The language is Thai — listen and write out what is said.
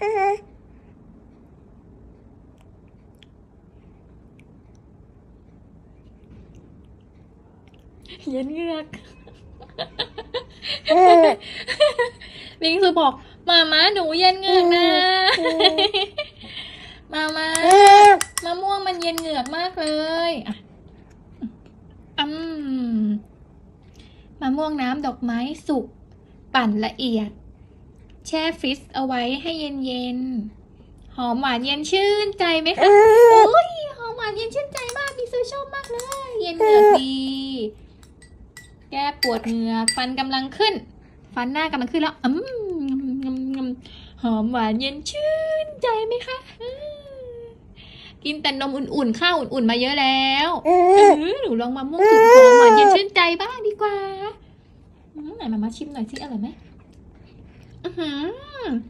เย็นเหงือกบิงซูบอกมาม้าหนูเย็นเหงือกนะ มาม้ามะม่วงมันเย็นเหงือกมากเลยอะอืมมะม่วงน้ำดอกไม้สุก ปั่นละเอียด แช่ฟรีซเอาไว้ให้เย็นๆหอมหวานเย็นชื่นใจไหมคะ โอ้ยหอมหวานเย็นชื่นใจมากบิงซูชอบมากเลย เย็นเหงือกดี แก้ปวดเหงือกฟันกำลังขึ้น ฟันหน้ากำลังขึ้นแล้วอืมงำงำหอมหวานเย็นชื่นใจไหมคะอืมกินแต่นมอุ่นๆ ข้าวอุ่นๆ มาเยอะแล้วเออหนูลองมาม่วงสุกหอมหวานเย็นชื่นใจบ้างดีกว่าอืมไหนมามาชิมหน่อยสิอร่อยไหม อือหือ